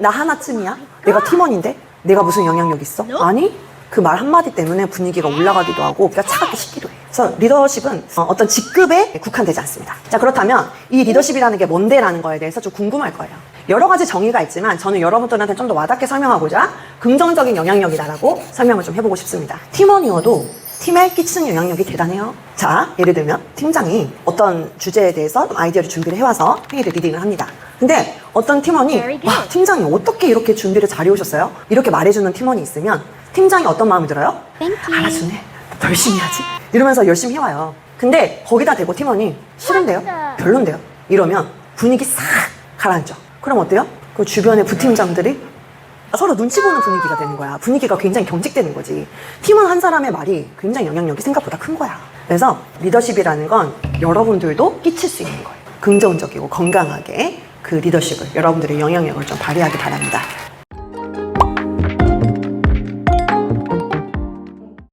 나 하나쯤이야? 내가 팀원인데? 내가 무슨 영향력 있어? 아니? 그 말 한마디 때문에 분위기가 올라가기도 하고 우리가 차갑게 식기도 해. 그래서 리더십은 어, 어떤 직급에 국한되지 않습니다. 자, 그렇다면 이 리더십이라는 게 뭔데라는 거에 대해서 좀 궁금할 거예요. 여러 가지 정의가 있지만 저는 여러분들한테 좀 더 와닿게 설명하고자 긍정적인 영향력이다라고 설명을 좀 해보고 싶습니다. 팀원이어도 팀에 끼치는 영향력이 대단해요. 자, 예를 들면 팀장이 어떤 주제에 대해서 아이디어를 준비를 해와서 회의를 리딩을 합니다. 근데 어떤 팀원이. 와, 팀장이 어떻게 이렇게 준비를 잘 해오셨어요? 이렇게 말해주는 팀원이 있으면 팀장이 어떤 마음이 들어요? 알아주네. 더 열심히 해야지. 이러면서 열심히 해와요. 근데 거기다 대고 팀원이 싫은데요? 별론데요? 이러면 분위기 싹 가라앉죠. 그럼 어때요? 그 주변의 부팀장들이 서로 눈치 보는 분위기가 되는 거야. 분위기가 굉장히 경직되는 거지. 팀원 한 사람의 말이 굉장히 영향력이 생각보다 큰 거야. 그래서 리더십이라는 건 여러분들도 끼칠 수 있는 거예요. 긍정적이고 건강하게 그 리더십을 여러분들의 영향력을 좀 발휘하기 바랍니다.